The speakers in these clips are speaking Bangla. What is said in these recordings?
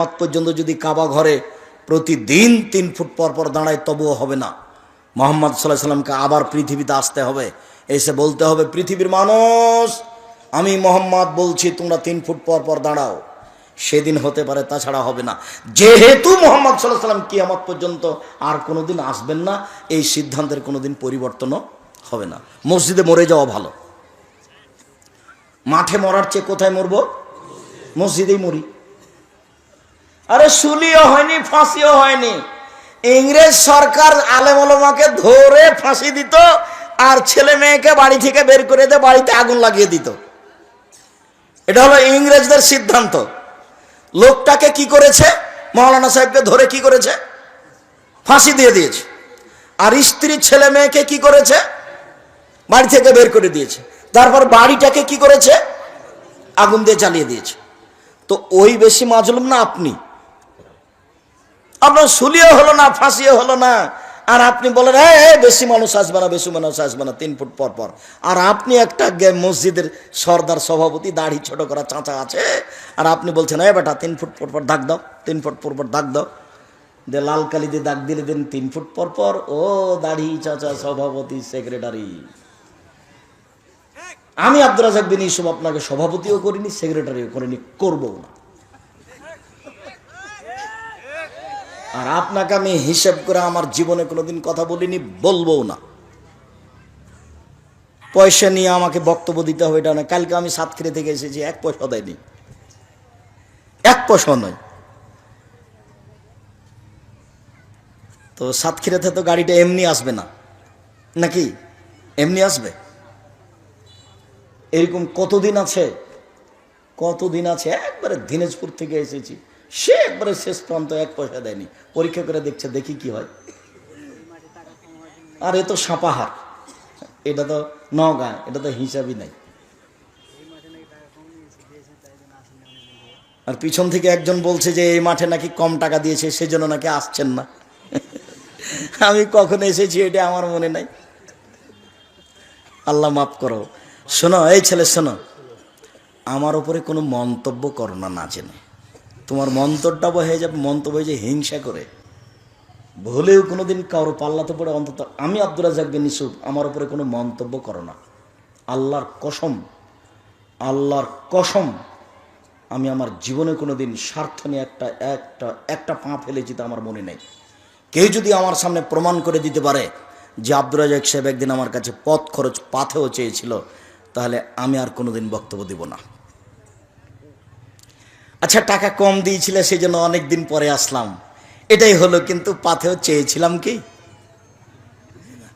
রাত পর্যন্ত যদি কাবা ঘরে প্রতিদিন তিন ফুট পর পর দাঁড়ায়, তবুও হবে না। মোহাম্মদ সাল্লাহ সাল্লামকে আবার পৃথিবীতে আসতে হবে। এসে বলতে হবে, পৃথিবীর মানুষ, আমি মোহাম্মদ বলছি, তোমরা তিন ফুট পর পর দাঁড়াও। সেদিন হতে পারে, তাছাড়া হবে না। যেহেতু মোহাম্মদ সাল্লাহ সাল্লাম কিয়ামত পর্যন্ত আর কোনোদিন আসবেন না, এই সিদ্ধান্তের কোনোদিন পরিবর্তনও হবে না। মসজিদে মরে যাওয়া ভালো। মাঠে মরার চেয়ে কোথায় মরবো? মসজিদেই মরি। আরে শুলিও হয়নি, ফাঁসিও হয়নি। ইংরেজ সরকার আলেমলমাকে ধরে ফাঁসি দিত আর ছেলে মেয়েকে বাড়ি থেকে বের করে দিয়ে বাড়িতে আগুন লাগিয়ে দিত। এটা হলো ইংরেজদের সিদ্ধান্ত। লোকটাকে কি করেছে? মৌলানা সাহেবকে ধরে কি করেছে? ফাঁসি দিয়ে দিয়েছে। আর স্ত্রী ছেলে মেয়েকে কি করেছে? বাড়ি থেকে বের করে দিয়েছে। তারপর বাড়িটাকে কি করেছে? আগুন দিয়ে চালিয়ে দিয়েছে। তো ওই বেশি মাজলুম না আপনি? আপনার সুলিও হলো না ফাঁসিও হলো না। আর আপনি বলেন "এই, এই, বেশি মানুষ আসবে না বেশি মানুষ আসবে না তিন ফুট পর পর। আর আপনি একটা মসজিদের সর্দার সভাপতি দাড়ি ছোট করা চাঁচা আছে আর আপনি বলছেন এই বেটা তিন ফুট পর পর দাগ দাও তিন ফুট পর পর দাগ দাও। দে লাল কালি দিয়ে দাগ দিলে দিন তিন ফুট পর পর ও দাড়ি চাচা সভাপতি সেক্রেটারি। আমি আব্দুল রাজাক বিন ইসুফ আপনাকে সভাপতিও করিনি সেক্রেটারিও করিনি করব না। আর আপনাকে আমি হিসেব করে আমার জীবনে কোনোদিন কথা বলিনি বলব না। পয়সা নিয়ে আমাকে বক্তব্য দিতে হবে, এটা না কালকে আমি সাতক্ষীরা থেকে এসেছি, এক পয়সা দেয়নি। এক পয়সা নয়। তো সাতক্ষীরাতে তো গাড়িটা এমনি আসবে না। নাকি? এমনি আসবে? এরকম কতদিন আছে? কতদিন আছে? একবারে দিনাজপুর থেকে এসেছি। সে একবারে শেষ প্রান্ত, এক পয়সা দেয়নি। পরীক্ষা করে দেখছে, দেখি কি হয়। আর এ তো সাপাহার। এটা তো নগাঁ এটা তো হিসাবই নাই। আর পিছন থেকে একজন বলছে যে, এই মাঠে নাকি কম টাকা দিয়েছে, সেজন্য নাকি আসছেন না। আমি কখন এসেছি, এটা আমার মনে নাই। আল্লাহ মাফ করো। শোনো, এই ছেলে, শোনো। আমার উপরে কোনো মন্তব্য করো না না জেনে। তোমার মন্তব্যটা হয়ে যাবে, মন্তব্য হয়ে যে হিংসা করে। ভুলেও কোনোদিন কারও পাল্লাতে পড়ে, অন্তত আমি আব্দুল রাজাক বিন ইসুফ আমার উপরে কোনো মন্তব্য করো না। আল্লাহর কসম আল্লাহর কসম, আমি আমার জীবনে কোনো দিন স্বার্থ নিয়ে একটা একটা একটা পা ফেলেছি তা আমার মনে নেই। কেউ যদি আমার সামনে প্রমাণ করে দিতে পারে যে আব্দুল রাজাক সাহেব একদিন আমার কাছে পথ খরচ পাথেও চেয়েছিল, তাহলে আমি আর কোনোদিন বক্তব্য দিব না। আচ্ছা টাকা কম দিয়েছিলে সেই জন্য অনেক দিন পরে আসলাম। এটাই হলো, কিন্তু পাথেও চেয়েছিলাম কি?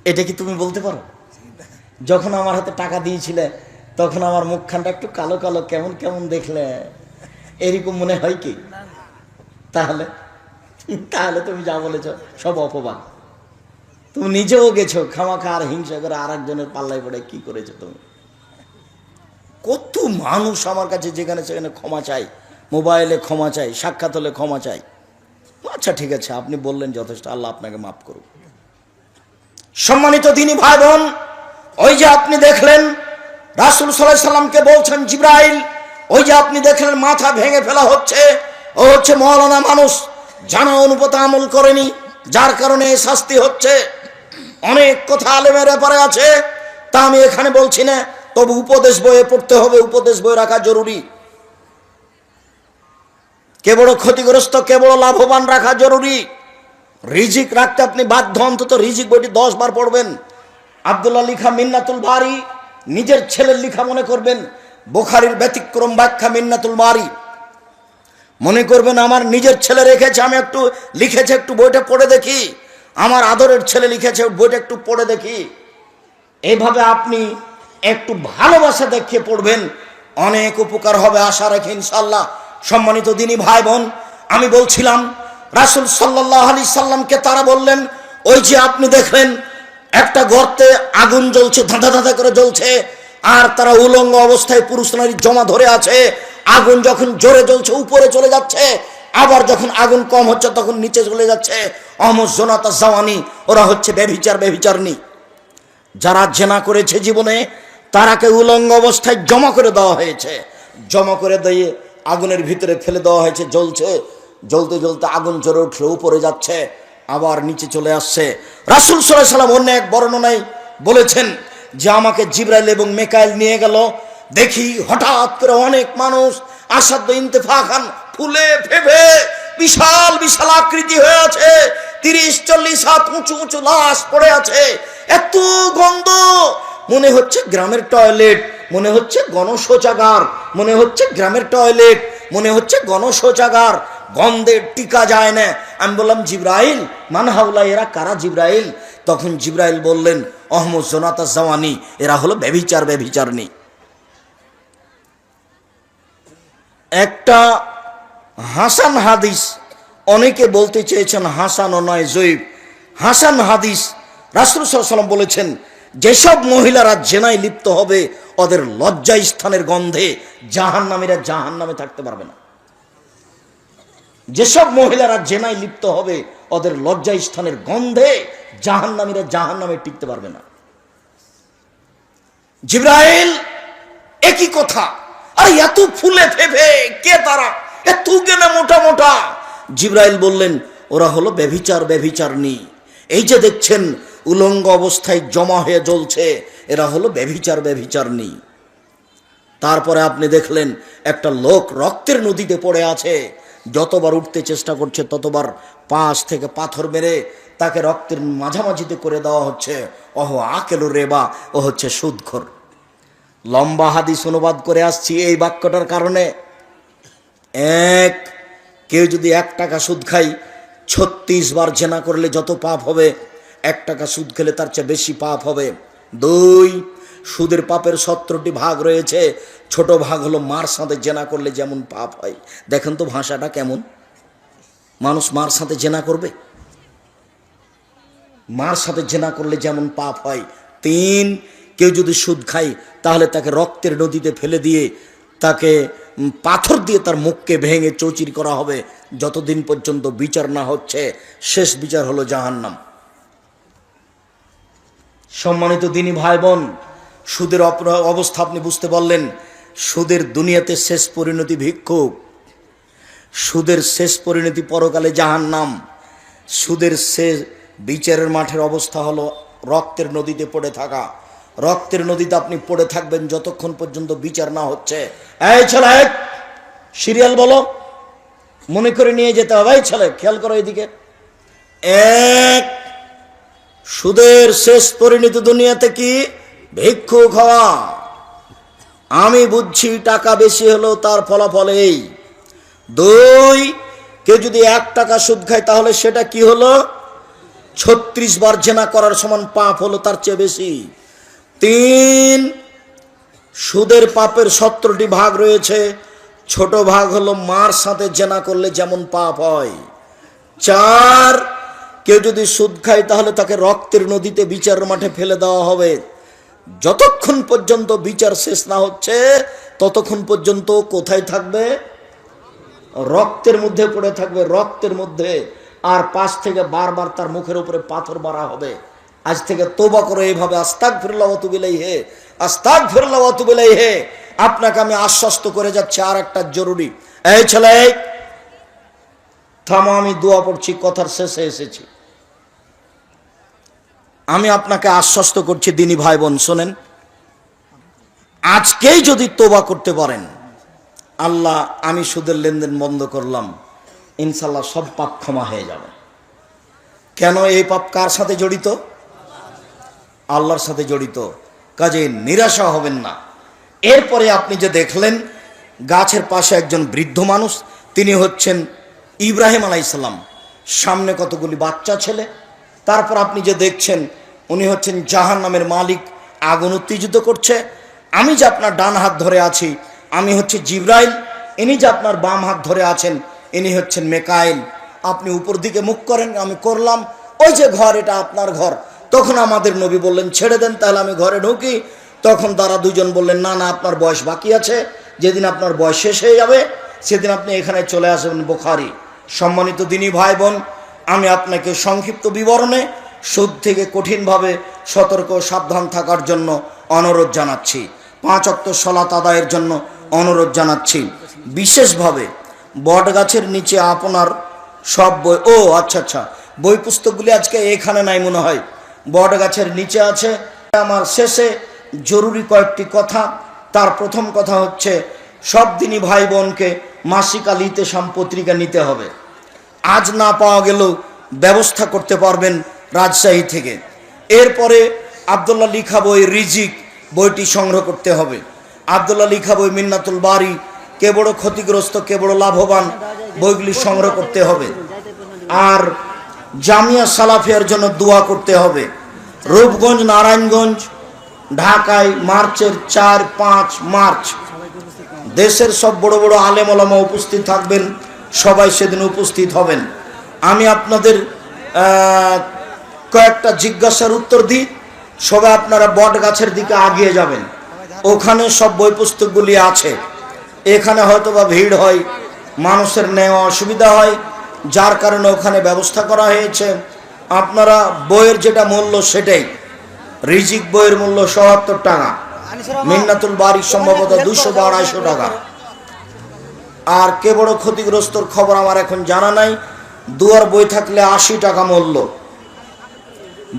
এটা কি তুমি বলতে পারো? যখন আমার হাতে টাকা দিয়েছিলে, তখন আমার মুখখানটা একটু কালো কালো, কেমন কেমন দেখলে। এরকম মনে হয় কি? তাহলে তাহলে তুমি যা বলেছ, সব অপবাদ। তুমি নিজেও গেছো, খামাখা আর হিংসা করে আর একজনের পাল্লায় পড়ে কি করেছ তুমি? কত মানুষ আমার কাছে যেখানে সেখানে ক্ষমা চাই মোবাইলে ক্ষমা চাই, সাক্ষাৎ হলে ক্ষমা চাই। আচ্ছা ঠিক আছে, আপনি বললেন যথেষ্ট, আল্লাহ আপনাকে মাফ করুক। সম্মানিত দিনী ভাই বোন ওই যে আপনি দেখলেন, রাসুল সাল্লাহ সাল্লামকে বলছেন জিব্রাইল, ওই যে আপনি দেখলেন মাথা ভেঙে ফেলা হচ্ছে, ও হচ্ছে মৌলানা মানুষ, জানা অনুপত আমল করেনি, যার কারণে শাস্তি হচ্ছে। অনেক কথা আলেমের ব্যাপারে আছে, তা আমি এখানে বলছি না, তবে উপদেশ বইয়ে পড়তে হবে, উপদেশ বই রাখা জরুরি। কে বড় ক্ষতিগ্রস্ত, কে বড় লাভবান রাখা জরুরি? রিজিক রাখতে আপনি বাধ্য, অন্তত রিজিক বইটি দশ বার পড়বেন। আবদুল্লাহ লিখা মিন্নাতুল বাড়ি নিজের ছেলের লিখা মনে করবেন, বোখারির ব্যতিক্রম ব্যাখ্যা মিন্নাতুল বাড়ি মনে করবেন, আমার নিজের ছেলে রেখেছে, আমি একটু লিখেছে, একটু বইটা পড়ে দেখি। আমার আদরের ছেলে লিখেছে, বইটা একটু পড়ে দেখি। এইভাবে আপনি একটু ভালোবাসা দেখিয়ে পড়বেন। অনেক উপকার হবে আশা রাখি ইনশাল্লাহ সম্মানিত দিনী ভাই বোন, আমি বলছিলাম, রাসুল সাল্লাহ আলি সাল্লামকে তারা বললেন, ওই যে আপনি দেখলেন, একটা গর্তে আগুন জ্বলছে, ধাঁধা ধাঁধা করে জ্বলছে, আর তারা উলঙ্গ অবস্থায় পুরুষ নারী জমা ধরে আছে, আগুন যখন জোরে জ্বলছে, উপরে চলে যাচ্ছে, আবার যখন আগুন কম হচ্ছে, তখন নিচে চলে যাচ্ছে অমজনাতা জাওয়ানি, ওরা হচ্ছে বেভিচার বেভিচারনি যারা জেনা করেছে জীবনে, তারাকে উলঙ্গ অবস্থায় জমা করে দেওয়া হয়েছে। জমা করে দিয়ে আগুনের ভিতরে ফেলে দেওয়া হয়েছে, জ্বলছে। জ্বলতে জ্বলতে আগুন জ্বরে উঠলে উপরে যাচ্ছে, আবার নিচে চলে আসছে। রাসুল সাল্লাহ সাল্লাম অন্য এক বর্ণনায় বলেছেন যে, আমাকে জিব্রাইল এবং মেকাইল নিয়ে গেল। দেখি হঠাৎ করে অনেক মানুষ আসাধ্য ইন্তেফা খান ফুলে ফেভে বিশাল বিশাল আকৃতি হয়ে আছে। তিরিশ, চল্লিশ হাত উঁচু উঁচু লাশ পড়ে আছে। এত গন্ধ! মনে হচ্ছে গ্রামের টয়লেট, মনে হচ্ছে গণশৌচাগার, মনে হচ্ছে গ্রামের টয়লেট, মনে হচ্ছে গণশৌচাগার গন্ধে টিকা যায় না। আমি বললাম, জিব্রাইল, মান হাউলা এরা কারা জিব্রাইল? তখন জিব্রাইল বললেন, অহমদ জোনাতা জওয়ানি এরা হলো ব্যভিচার ব্যভিচারনি একটা হাসান হাদিস, অনেকে বলতে চেয়েছেন হাসান ও নয় জৈব হাসান হাদিস, রাসুল সাল্লাম বলেছেন যেসব মহিলারা জেনায় লিপ্ত হবে, ওদের লজ্জা স্থানের গন্ধে জাহান নামীরা জাহান নামে থাকতে পারবে না। যেসব মহিলারা জেনায় লিপ্ত হবে, ওদের লজ্জা স্থানের গন্ধে জাহান নামীরা জাহান নামে টিকতে পারবে না। জিব্রাইল, একই কথা। আর, এত ফুলে ফেফে কে তারা? এত গেলে মোটা মোটা। জিব্রাইল বললেন, ওরা হলো ব্যভিচার ব্যভিচারনি এই যে দেখছেন, উলঙ্গ অবস্থায় জমা হয়ে জ্বলছে, এরা হলো ব্যভিচার ব্যভিচারনি তারপরে আপনি দেখলেন, একটা লোক রক্তের নদীতে পড়ে আছে। যতবার উঠতে চেষ্টা করছে, ততবার পাশ থেকে পাথর মেরে তাকে রক্তের মাঝামাঝিতে করে দেওয়া হচ্ছে। অহ আকেলো রেবা, ও হচ্ছে সুদখর। লম্বা হাদিস অনুবাদ করে আসছি এই বাক্যটার কারণে। এক, কেউ যদি এক টাকা সুদ খাই ছত্রিশ বার জেনা করলে যত পাপ হবে, এক টাকা সুদ খেলে তার চেয়ে বেশি পাপ হবে। দুই, সুদের পাপের সত্তরটি ভাগ রয়েছে, ছোট ভাগ হলো মার সাথে জেনা করলে যেমন পাপ হয়। দেখেন তো ভাষাটা কেমন? মানুষ মার সাথে জেনা করবে? মার সাথে জেনা করলে যেমন পাপ হয়। তিন, কেউ যদি সুদ খায়, তাহলে তাকে রক্তের নদীতে ফেলে দিয়ে তাকে পাথর দিয়ে তার মুখকে ভেঙে চৌচির করা হবে। যতদিন পর্যন্ত বিচার না হচ্ছে, শেষ বিচার হলো জাহান্নাম। সম্মানিত দিনী ভাই বোন সুদের অবস্থা আপনি বুঝতে পারলেন, সুদের দুনিয়াতে শেষ পরিণতি ভিক্ষুক। সুদের শেষ পরিণতি পরকালে জাহান্নাম। সুদের শেষ বিচারের মাঠের অবস্থা হলো রক্তের নদীতে পড়ে থাকা। রক্তের নদীতে আপনি পড়ে থাকবেন যতক্ষণ পর্যন্ত বিচার না হচ্ছে। সিরিয়াল বলো। মনে করে নিয়ে যেতে হবে। এই ছেলে, খেয়াল করো এদিকে এক, সুদের শেষ পরিণতি দুনিয়াতে কি? ভিক্ষুক হওয়া। আমি বুঝছি টাকা বেশি হলো তার ফলাফল এই। দুই, কেউ যদি এক টাকা সুদ খায়, তাহলে সেটা কি হলো? ছত্রিশ বার জেনা করার সমান পাপ হলো তার চেয়ে বেশি। তিন, সুদের পাপের সত্তরটি ভাগ রয়েছে। ছোট ভাগ হলো মার সাথে জেনা করলে যেমন পাপ হয়। চার, কেউ যদি সুদ খায় তাহলে তাকে রক্তের নদীতে বিচার মাঠে ফেলে দেওয়া হবে। যতক্ষণ পর্যন্ত বিচার শেষ না হচ্ছে, ততক্ষণ পর্যন্ত কোথায় থাকবে? রক্তের মধ্যে পড়ে থাকবে, রক্তের মধ্যে। আর পাশ থেকে বারবার তার মুখের উপরে পাথর মারা হবে। আজ থেকে তোবা করে এইভাবে আস্তাক ফিরল্লা অতুবিলাই হে আস্তাক ফিরল্লা অতুবিলাই হে আপনাকে আমি আশ্বস্ত করে যাচ্ছি আর একটা জরুরি। এই ছেলে, থামো, আমি দোয়া পড়ছি, কথার শেষে এসেছি। আমি আপনাকে আশ্বস্ত করছি, দিনী ভাই বোন শোনেন। আজকেই যদি তোবা করতে পারেন, আল্লাহ, আমি সুদের লেনদেন বন্ধ করলাম, ইনশাল্লাহ সব পাপ ক্ষমা হয়ে যাবে। কেন এই পাপ কার সাথে জড়িত? আল্লাহর সাথে জড়িত। কাজে নিরাশা হবেন না। এরপরে আপনি যে দেখলেন, গাছের পাশে একজন বৃদ্ধ মানুষ, তিনি হচ্ছেন ইব্রাহিম আলাইসাল্লাম সামনে কতগুলি বাচ্চা ছেলে। তারপর আপনি যে দেখছেন, উনি হচ্ছেন জাহান নামের মালিক, আগুন উত্তেজিত করছে। আমি যে আপনার ডান হাত ধরে আছি, আমি হচ্ছে জিব্রাইল, ইনি যে আপনার বাম হাত ধরে আছেন, ইনি হচ্ছেন মেকাইল। আপনি উপর দিকে মুখ করেন, আমি করলাম। ওই যে ঘর, এটা আপনার ঘর। তখন আমাদের নবী বললেন, ছেড়ে দেন, তাহলে আমি ঘরে ঢুকি। তখন তারা দুজন বললেন, না না, আপনার বয়স বাকি আছে, যেদিন আপনার বয়স শেষ হয়ে যাবে, সেদিন আপনি এখানে চলে আসবেন বোখারি। সম্মানিত দিনী ভাই বোন আমি আপনাকে সংক্ষিপ্ত বিবরণে সুদ থেকে কঠিনভাবে সতর্ক সাবধান থাকার জন্য অনুরোধ জানাচ্ছি। পাঁচ অক্ত সলাত আদায়ের জন্য অনুরোধ জানাচ্ছি। বিশেষভাবে বট গাছের নিচে আপনার সব বই, ও আচ্ছা আচ্ছা বই পুস্তকগুলি আজকে এখানে নাই মনে হয়। বট গাছের নিচে আছে, আমার শেষে জরুরি কয়েকটি কথা। তার প্রথম কথা হচ্ছে, সব দিনই ভাই বোনকে মাসিক আলিতে পত্রিকা নিতে হবে। আজ না পাওয়া গেলেও ব্যবস্থা করতে পারবেন রাজশাহী থেকে। এরপরে আবদুল্লাহ লিখা বই রিজিক বইটি সংগ্রহ করতে হবে। আবদুল্লাহ লিখা বই মিন্নাতুল বাড়ি কে বড় ক্ষতিগ্রস্ত, কে বড় লাভবান, বইগুলি সংগ্রহ করতে হবে। আর জামিয়া সালাফিয়ার জন্য দোয়া করতে হবে। রূপগঞ্জ, নারায়ণগঞ্জ ঢাকায় মার্চের চার পাঁচ মার্চ। দেশের সব বড় বড় আলেম ওলামা উপস্থিত থাকবেন, সবাই সেদিন উপস্থিত হবেন। আমি আপনাদের কয়েকটা জিজ্ঞাসার উত্তর দিই, সবাই আপনারা বট গাছের দিকে আগিয়ে যাবেন। ওখানে সব বই পুস্তকগুলি আছে। এখানে হয়তো বা ভিড় হয়, মানুষের নেওয়া অসুবিধা হয়, যার কারণে ওখানে ব্যবস্থা করা হয়েছে। আপনারা বইয়ের যেটা মূল্য সেটাই। রিজিক বইয়ের মূল্য সত্তর টাকা। মিন্নাতুল বাড়ি সম্ভবত দুশো বা আড়াইশো টাকা। আর কে বড় ক্ষতিগ্রস্তর খবর আমার এখন জানা নাই। দুয়ার বই থাকলে আশি টাকা মূল্য।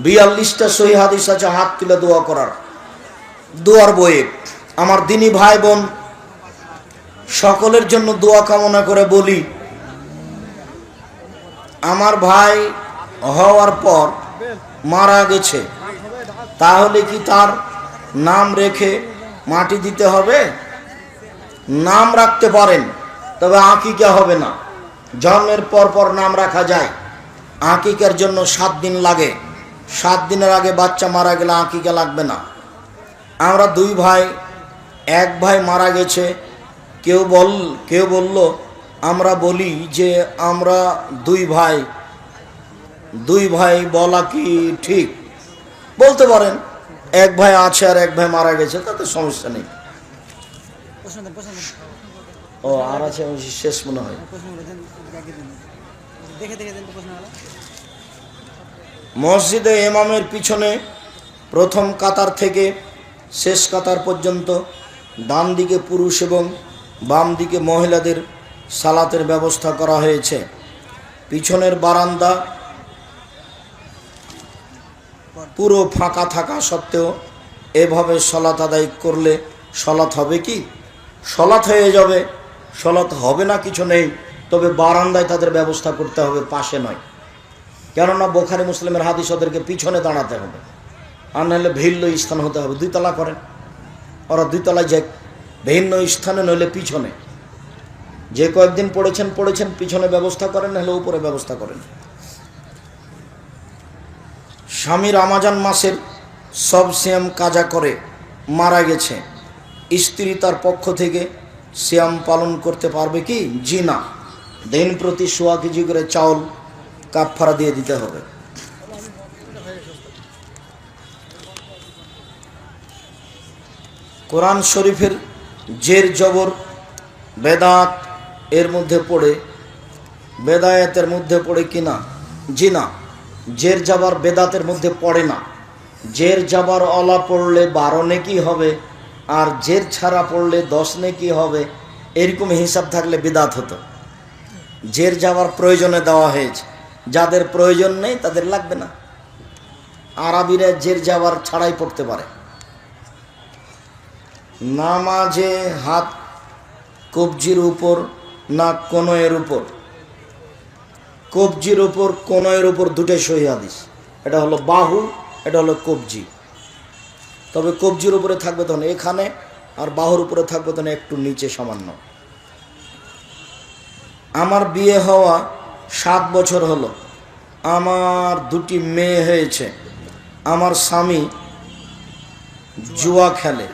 বিয়াল্লিশটা সহি হাদিস আছে, হাত তুলে দোয়া করার। দুয়ার বইয়ে আমার দিনী ভাই বোন, সকলের জন্য দোয়া কামনা করে বলি, আমার ভাই হওয়ার পর মারা গেছে। তাহলে কি তার নাম রেখে মাটি দিতে হবে? নাম রাখতে পারেন, তবে আকিকা হবে না। জন্মের পর পর নাম রাখা যায়। আকিকার জন্য সাত দিন লাগে। সাত দিনের আগে বাচ্চা মারা গেলে আকিকা লাগবে না। আমরা দুই ভাই, এক ভাই মারা গেছে। কেউ বল, কেউ বলল, আমরা বলি যে আমরা দুই ভাই। দুই ভাই বলা কি ঠিক? বলতে পারেন এক ভাই আছে আর এক ভাই মারা গেছে তাতে সমস্যা নেই। ও আর আছে শেষ মনে হয়। মসজিদে এমামের পিছনে প্রথম কাতার থেকে শেষ কাতার পর্যন্ত ডান দিকে পুরুষ এবং বাম দিকে মহিলাদের সালাতের ব্যবস্থা করা হয়েছে। পিছনের বারান্দা পুরো ফাঁকা থাকা সত্ত্বেও এভাবে সলাত আদায় করলে সলাত হবে কি? সলাত হয়ে যাবে সলাত হবে না কিছু নেই, তবে বারান্দায় তাদের ব্যবস্থা করতে হবে, পাশে নয়। কেননা বোখারি মুসলিমের হাদিস ওদেরকে পিছনে দাঁড়াতে হবে। আর নাহলে ভিন্ন স্থান হতে হবে। দুই তলা করেন। ওরা দুই তলায় যাক। ভিন্ন স্থানে নইলে পিছনে। যে কয়েকদিন পড়েছেন পড়েছেন, পিছনে ব্যবস্থা করেন, নাহলে উপরে ব্যবস্থা করেন। স্বামী রামাজান মাসের সব শ্যাম কাজা করে মারা গেছে। স্ত্রী তার পক্ষ থেকে শ্যাম পালন করতে পারবে কি? জি না। দিন প্রতি সোয়া কেজি করে চাউল কাপফারা দিয়ে দিতে হবে। কোরআন শরীফের জের জবর বেদাত এর মধ্যে পড়ে, বেদায়াতের মধ্যে পড়ে কি না? জি না। জের যাবার বেদাতের মধ্যে পড়ে না। জের যাবার অলা পড়লে বারো নেকি হবে, আর জের ছাড়া পড়লে দশ নেকি হবে, এরকম হিসাব থাকলে বেদাত হতো। জের যাওয়ার প্রয়োজনে দেওয়া হয়েছে। যাদের প্রয়োজন নেই, তাদের লাগবে না। আরবিরা জের যাওয়ার ছাড়াই পড়তে পারে। নামাজে হাত কবজির উপর না কনয়ের উপর? কবজির উপর, কনয়ের উপর দুটোই সহি হাদিস। এটা হলো বাহু, এটা হলো কবজি। তবে কবজির উপরে থাকবে তখন এখানে, আর বাহুর উপরে থাকবে তখন একটু নিচে সামান্য। আমার বিয়ে হওয়া সাত বছর হলো। আমার দুটি মেয়ে হয়েছে। আমার স্বামী জুয়া খেলে।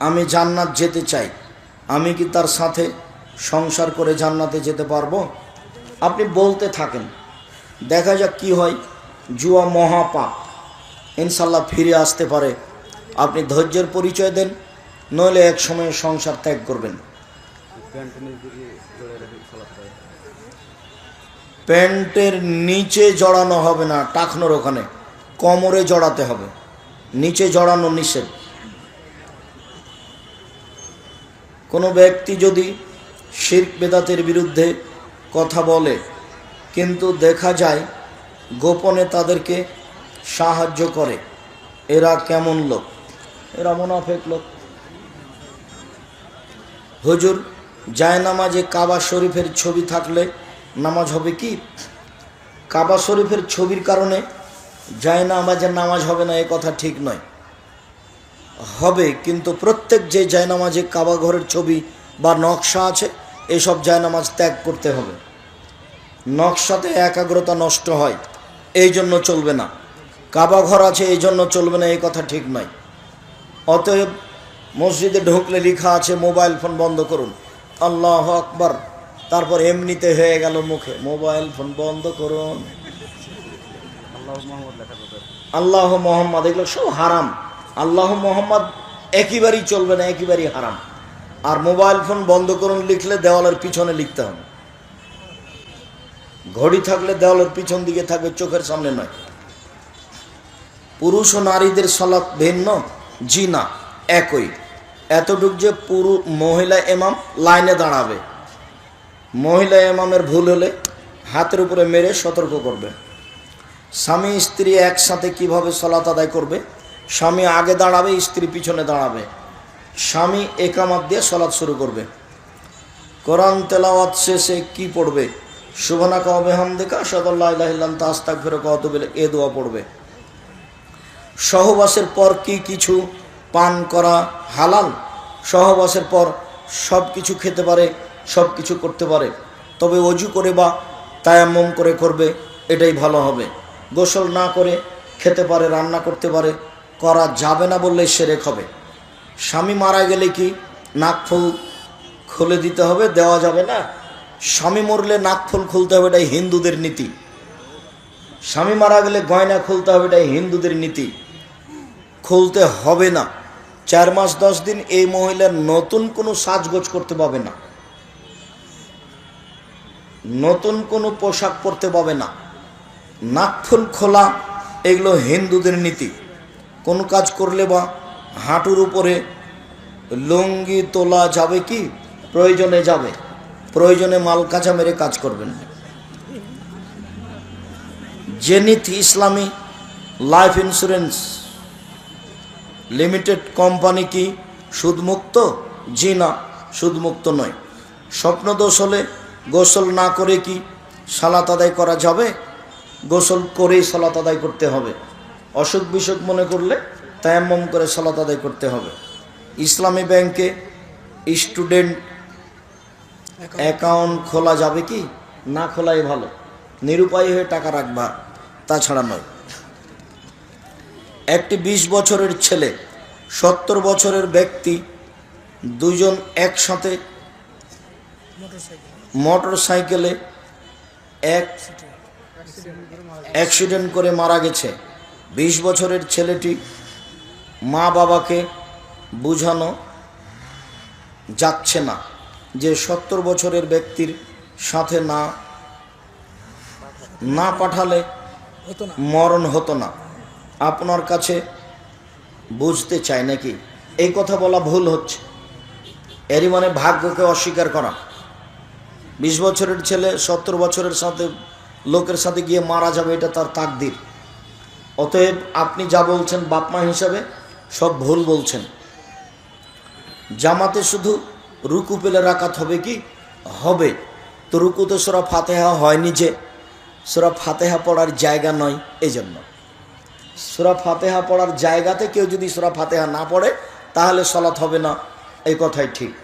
আমি জান্নাত যেতে চাই। আমি কি তার সাথে সংসার করে জান্নাতে যেতে পারব? আপনি বলতে থাকেন। দেখা যাক কি হয়। জুয়া মহাপাপ। ইনশাল্লাহ ফিরে আসতে পারে। আপনি ধৈর্যের পরিচয় দেন, নইলে এক সময় সংসার ত্যাগ করবেন। প্যান্টের নিচে জড়ানো হবে না, টাকনোর ওখানে। কোমরে জড়াতে হবে। নিচে জড়ানো নিষেধ। কোনো ব্যক্তি যদি শির্ক বেদাতের বিরুদ্ধে কথা বলে। কিন্তু দেখা যায়, গোপনে তাদেরকে সাহায্য করে। এরা কেমন লোক? এরা মোনাফেক লোক। হুজুর যায় নামাজে কাবা শরীফের ছবি থাকলে নামাজ হবে কি? কাবা শরীফের ছবির কারণে যায় নামাজের নামাজ হবে না, এ কথা ঠিক নয়। হবে, কিন্তু প্রত্যেক যে জায়নামাজে কাবা ঘরের ছবি বা নকশা আছে এসব জায়নামাজ ত্যাগ করতে হবে। নকশাতে একাগ্রতা নষ্ট হয়, এই জন্য চলবে না। কাবা ঘর আছে, এই জন্য চলবে না, এই কথা ঠিক নয়। অতএব মসজিদে ঢুকলে লেখা আছে, মোবাইল ফোন বন্ধ করুন। আল্লাহ আকবার। তারপর এমনিতে হয়ে গেল মুখে, মোবাইল ফোন বন্ধ করুন। আল্লাহ মোহাম্মদ, এগুলো সব হারাম। আল্লাহ মোহাম্মদ একেবারেই চলবে না, একেবারেই হারাম। আর মোবাইল ফোন বন্ধ করুন, লিখলে দেওয়ালের পিছনে লিখতে হবে। ঘড়ি থাকলে দেওয়ালের পিছন দিকে থাকবে, চোখের সামনে নয়। পুরুষ ও নারীদের সলাপ ভিন্ন, জি না, একই। এতটুক যে পুরু, মহিলা এমাম লাইনে দাঁড়াবে। মহিলা এমামের ভুল হলে হাতের উপরে মেরে সতর্ক করবে। স্বামী, স্ত্রী একসাথে কীভাবে সলাত আদায় করবে? স্বামী আগে দাঁড়াবে, স্ত্রী পিছনে দাঁড়াবে। স্বামী একামাত দিয়ে সলাৎ শুরু করবে। কোরআন তেলাওয়াত শেষে কি পড়বে? শুভনা কবে হামদেকা সদল্লাহ তাস্তাক ফেরো কত বেলে এ দোয়া পড়বে। সহবাসের পর কি কিছু পান করা হালাল? সহবাসের পর সব কিছু খেতে পারে সব কিছু করতে পারে। তবে অজু করে বা তায়াম্মম করে করবে, এটাই ভালো হবে। গোসল না করে খেতে পারে, রান্না করতে পারে, করা যাবে না বললে সেরেক হবে। স্বামী মারা গেলে কি নাকফুল খুলে দিতে হবে, দেওয়া যাবে না? স্বামী মরলে নাকফুল খুলতে হবে, এটাই হিন্দুদের নীতি। স্বামী মারা গেলে গয়না খুলতে হবে, এটাই হিন্দুদের নীতি। খুলতে হবে না। চার মাস, দশ দিন এই মহিলার নতুন কোনো সাজগোজ করতে পাবে না। নতুন কোনো পোশাক পরতে পাবে না। নাকফুল খোলা, এগুলো হিন্দুদের নীতি। কোন কাজ করলে বা হাঁটুর উপরে লুঙ্গি তোলা যাবে কি? প্রয়োজনে যাবে। প্রয়োজনে মাল কাঁচা মেরে কাজ করবেন। জেনিথ ইসলামী লাইফ ইন্স্যুরেন্স লিমিটেড কোম্পানি কি সুদমুক্ত? জি না, সুদমুক্ত নয়। স্বপ্নদোষ হলে গোসল না করে কি সালাত আদায় করা যাবে? গোসল করেই সালাত আদায় করতে হবে। অসুখ বিসুখ মনে করলে তায়াম্মম করে সালাত আদায় করতে হবে। ইসলামী ব্যাংকে স্টুডেন্ট অ্যাকাউন্ট খোলা যাবে কি? না খোলাই ভালো। নিরুপায় হয়ে টাকা রাখবা তাছাড়া নয়। একটি বিশ বছরের ছেলে, সত্তর বছরের ব্যক্তি, দুজন একসাথে মোটর সাইকেলে এক অ্যাক্সিডেন্ট করে মারা গেছে। বিশ বছরের ছেলেটি মা বাবাকে বুঝানো যাচ্ছে না যে সত্তর বছরের ব্যক্তির সাথে না না পাঠালে মরণ হতো না। আপনার কাছে বুঝতে চাই নাকি? এই কথা বলা ভুল হচ্ছে। এরই মানে ভাগ্যকে অস্বীকার করা। বিশ বছরের ছেলে সত্তর বছরের সাথে লোকের সাথে গিয়ে মারা যাবে, এটা তার তাকদির। অতএব আপনি যা বলছেন বাপমা হিসাবে সব ভুল বলছেন। জামাতে শুধু রুকু পেলে রাকাত হবে কি? হবে। তো রুকুতে সোরা ফাতেহা হয়নি যে, সোরা ফাতেহা পড়ার জায়গা নয় এই জন্য সুরা ফাতেহা পড়ার জায়গাতে কেউ যদি সুরা ফাতেহা না পড়ে, তাহলে সলাৎ হবে না। এই কথাই ঠিক।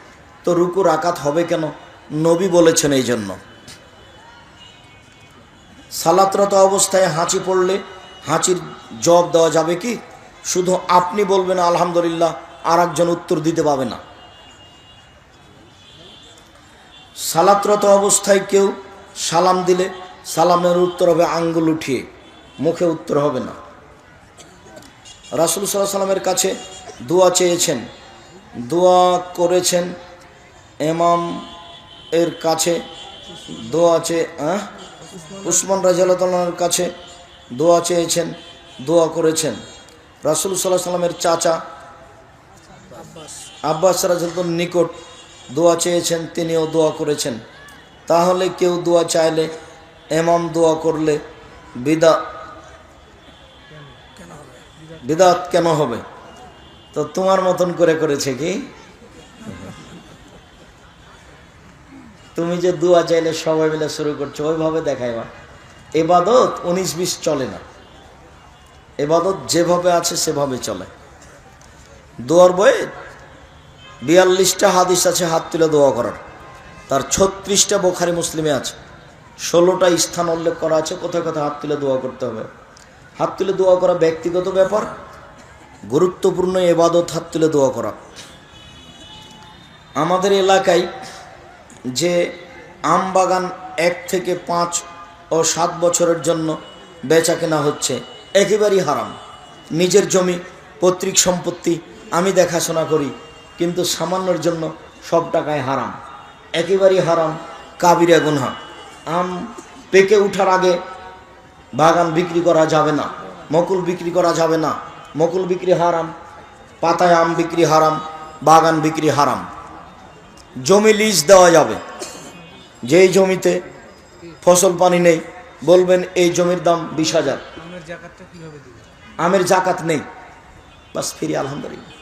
তো রুকু রাকাত হবে কেন? নবী বলেছেন এই জন্য। সালাতরত অবস্থায় হাঁচি পড়লে হাঁচির জব দেওয়া যাবে কি? শুধু আপনি বলবেন আলহামদুলিল্লাহ আর একজন উত্তর দিতে পাবে না। সালাতরত অবস্থায় কেউ সালাম দিলে, সালামের উত্তর হবে আঙ্গুল উঠিয়ে, মুখে উত্তর হবে না। রাসুল সাল্লাহ সাল্লামের কাছে দোয়া চেয়েছেন। দোয়া করেছেন এমাম এর কাছে, দোয়া চেয়ে? উসমান রাজিয়ালের কাছে দোয়া চেয়েছেন, দোয়া করেছেন। রাসুল সাল্লাহ সাল্লামের চাচা আব্বাস। আব্বাস নিকট দোয়া চেয়েছেন তিনিও দোয়া করেছেন। তাহলে কেউ দোয়া চাইলে এমাম দোয়া করলে বিদা বিদাত কেন হবে? তো তোমার মতন করে করেছে কি? তুমি যে দোয়া চাইলে সবাই মিলে শুরু করছ ওইভাবে দেখাইবা। এবাদত উনিশ বিশ চলে না। এবাদত যেভাবে আছে সেভাবে চলে। দোয়ার বইয়ে বিয়াল্লিশটা হাদিস আছে, হাত তুলে দোয়া করার। তার ছত্রিশটা বোখারি মুসলিমে আছে। ষোলোটা স্থান উল্লেখ করা আছে, কোথায় কোথায় হাত তুলে দোয়া করতে হবে। হাত তুলে দোয়া করা ব্যক্তিগত ব্যাপার, গুরুত্বপূর্ণ এবাদত হাত তুলে দোয়া করা। আমাদের এলাকায় যে আম বাগান এক থেকে পাঁচ ও সাত বছরের জন্য বেচা কেনা হচ্ছে একেবারেই হারাম। নিজের জমি, পৈতৃক সম্পত্তি আমি দেখাশোনা করি, কিন্তু সামান্যর জন্য সব টাকায় হারাম। একেবারেই হারাম কাবিরা গুনহা। আম পেকে ওঠার আগে বাগান বিক্রি করা যাবে না, মকুল বিক্রি করা যাবে না। মকুল বিক্রি হারাম, পাতায় আম বিক্রি হারাম, বাগান বিক্রি হারাম। জমি লিজ দেওয়া যাবে। যেই জমিতে ফসল পানি নেই, বলবেন এই জমির দাম বিশ হাজার। আমের জাকাত নেই। বাস ফিরি আলহামদুলিল্লাহ।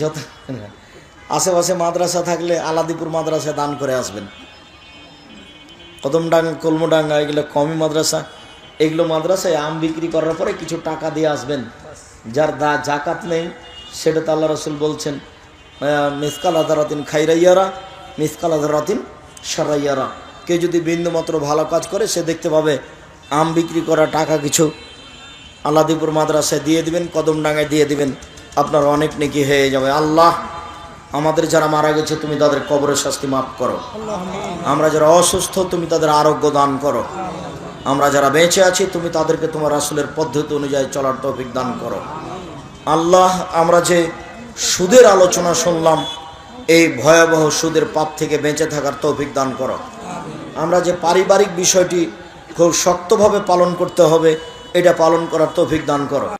যত আশেপাশে মাদ্রাসা থাকলে আলাদিপুর মাদ্রাসায় দান করে আসবেন। কদমডাঙ্গা কলমডাঙ্গা এগুলো কমই মাদ্রাসা। এগুলো মাদ্রাসায় আম বিক্রি করার পরে কিছু টাকা দিয়ে আসবেন। যার দা জাকাত নেই সেটা তো আল্লাহ রসুল বলছেন মিসকাল আদারাতিন খাইরাইয়ারা মিসকাল আদারাতিন সারাইয়ারা কেউ যদি বিন্দুমাত্র ভালো কাজ করে সে দেখতে পাবে আম বিক্রি করা টাকা কিছু আল্লাদিপুর মাদ্রাসায় দিয়ে দিবেন, কদমডাঙ্গায় দিয়ে দিবেন, আপনার অনেক নেকি হয়ে যাবে। আল্লাহ আমাদের যারা মারা গেছে, তুমি তাদের কবরের শাস্তি মাফ করো। আমরা যারা অসুস্থ, তুমি তাদের আরোগ্য দান করো। আমরা যারা বেঁচে আছি, তুমি তাদেরকে তোমার আসলের পদ্ধতি অনুযায়ী চলার তৌফিক দান করো। আল্লাহ, আমরা যে সুদের আলোচনা শুনলাম, এই ভয়াবহ সুদের পাপ থেকে বেঁচে থাকার তৌফিক দান করো। আমরা যে পারিবারিক বিষয়টি খুব শক্তভাবে পালন করতে হবে এটা পালন করার তৌফিক দান করো।